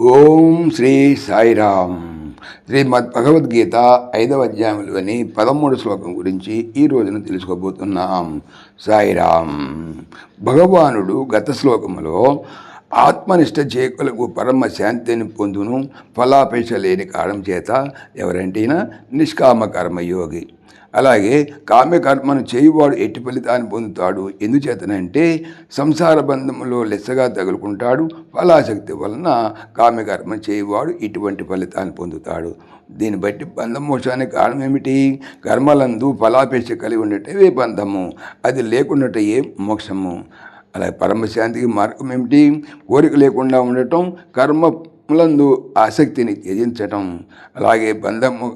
ఓం శ్రీ సాయిరామ్. శ్రీమద్ భగవద్గీత ఐదవ అధ్యాయంలోని పదమూడు శ్లోకం గురించి ఈ రోజున తెలుసుకోబోతున్నాం. సాయిరామ్. భగవానుడు గత శ్లోకములో ఆత్మనిష్ట చేకులకు పరమ శాంతిని పొందును ఫలాపేక్ష లేని కారణం చేత ఎవరంటేనా నిష్కామ కర్మయోగి. అలాగే కామ్యకర్మను చేయువాడు ఎట్టి ఫలితాన్ని పొందుతాడు. ఎందుచేతనంటే సంసార బంధములో లెస్సగా తగులుకుంటాడు. ఫలాశక్తి వలన కామ్యకర్మ చేయువాడు ఇటువంటి ఫలితాన్ని పొందుతాడు. దీన్ని బట్టి బంధమోక్షానికి కారణం ఏమిటి? కర్మలందు ఫలాపేక్ష కలిగి ఉండటమే బంధము. అది లేకుండాటే ఏ మోక్షము. అలాగే పరమశాంతికి మార్గం ఏమిటి? కోరిక లేకుండా ఉండటం కర్మ ములందు ఆసక్తిని త్యజించటం. అలాగే బంధము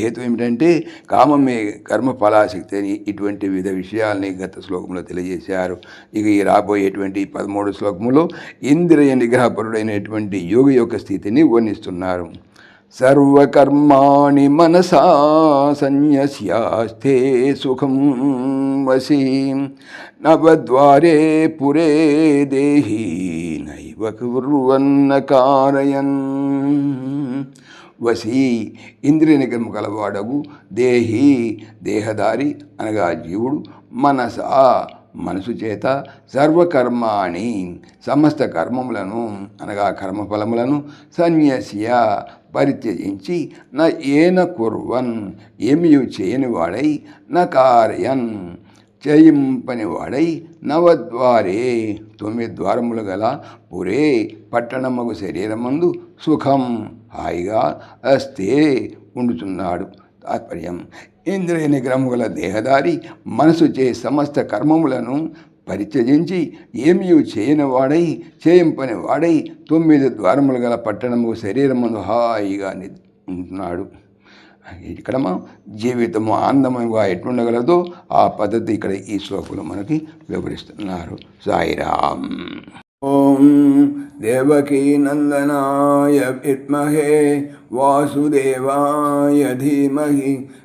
హేతు ఏమిటంటే కామమే కర్మ ఫలాసక్తి అని ఇటువంటి వివిధ విషయాల్ని గత శ్లోకంలో తెలియజేశారు. ఇక ఈ రాబోయేటువంటి పదమూడు శ్లోకములో ఇంద్రియ నిగ్రహపరుడైనటువంటి యోగి యొక్క స్థితిని వర్ణిస్తున్నారు. సర్వకర్మాణి మనసా సన్యస్యాస్తే సుఖం వసి నవద్వారే పురే దేహి నైవ కుర్వన్న కారయన్ వసి ఇంద్రియ నిగ్రహం కలవాడగు దేహి దేహదారి అనగా జీవుడు మనసా మనసు చేత సర్వకర్మాణి సమస్త కర్మములను అనగా కర్మఫలములను సన్యస్య పరిత్యజించి నా ఏన కుర్వన్ ఏమి చేయని వాడై నా కార్యన్ చేయింపని వాడై నవద్వారే తొమ్మిది ద్వారములు గల పురే పట్టణముకు శరీరమందు సుఖం హాయిగా అస్తే ఉండుతున్నాడు తాత్పర్యం. ఇంద్రియ నిగ్రహము గల దేహదారి మనసు చే సమస్త కర్మములను పరిత్యజించి ఏమీ చేయని వాడై చేయింపని వాడై తొమ్మిది ద్వారములు గల పట్టణము శరీరమును హాయిగా ఉంటున్నాడు ఇక్కడ జీవితము ఆనందముగా ఎట్లుండగలదో ఆ పద్ధతి ఇక్కడ ఈ శ్లోకులు మనకి వివరిస్తున్నారు. సాయిరామ్. ఓం దేవకీ నందనాయ విద్మహే వాసుదేవాయ ధీమహి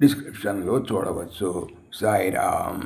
డిస్క్రిప్షన్లో చూడవచ్చు. సాయిరామ్.